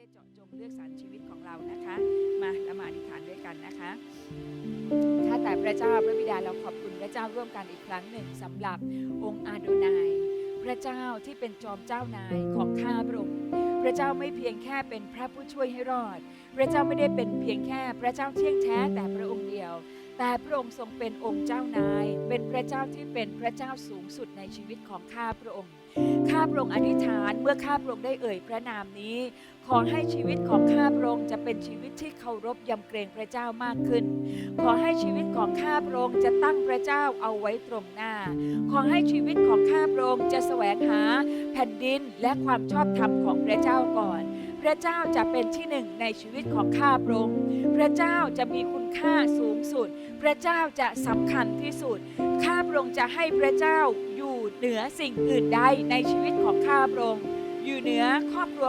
ได้เจาะจงเลือกสรรชีวิตของเรานะคะ มาละหมาดอธิษฐานด้วยกันนะคะข้าแต่พระเจ้าพระบิดาเราขอบคุณพระเจ้าร่วมกันอีกครั้งหนึ่งสำหรับองค์อาโดนายพระเจ้าที่เป็นจอมเจ้านายของข้าพระองค์พระเจ้าไม่เพียงแค่เป็นพระผู้ช่วยให้รอด พระเจ้าไม่ได้เป็นเพียงแค่พระเจ้าเที่ยงแท้แต่พระองค์เดียว แต่พระองค์ทรงเป็นองค์เจ้านาย เป็นพระเจ้าที่เป็นพระเจ้าสูงสุดในชีวิตของข้าพระองค์ ข้าพระองค์อธิษฐานเมื่อข้าพระองค์ได้เอ่ยพระนามนี้ ขอให้ชีวิตของข้าพระองค์จะเป็นชีวิตที่เคารพยำเกรงพระเจ้ามากขึ้น ขอให้ชีวิตของข้าพระองค์จะตั้งพระเจ้าเอาไว้ตรงหน้า ขอให้ชีวิตของข้าพระองค์จะแสวงหาแผ่นดินและความชอบธรรมของพระเจ้าก่อน พระเจ้าจะเป็นที่หนึ่งในชีวิตของข้าพระองค์พระเจ้าจะมีคุณค่าสูงสุด พระเจ้าจะสำคัญที่สุด ข้าพระองค์จะให้พระเจ้าอยู่เหนือสิ่งอื่นใดในชีวิตของข้าพระองค์อยู่เหนือครอบครัว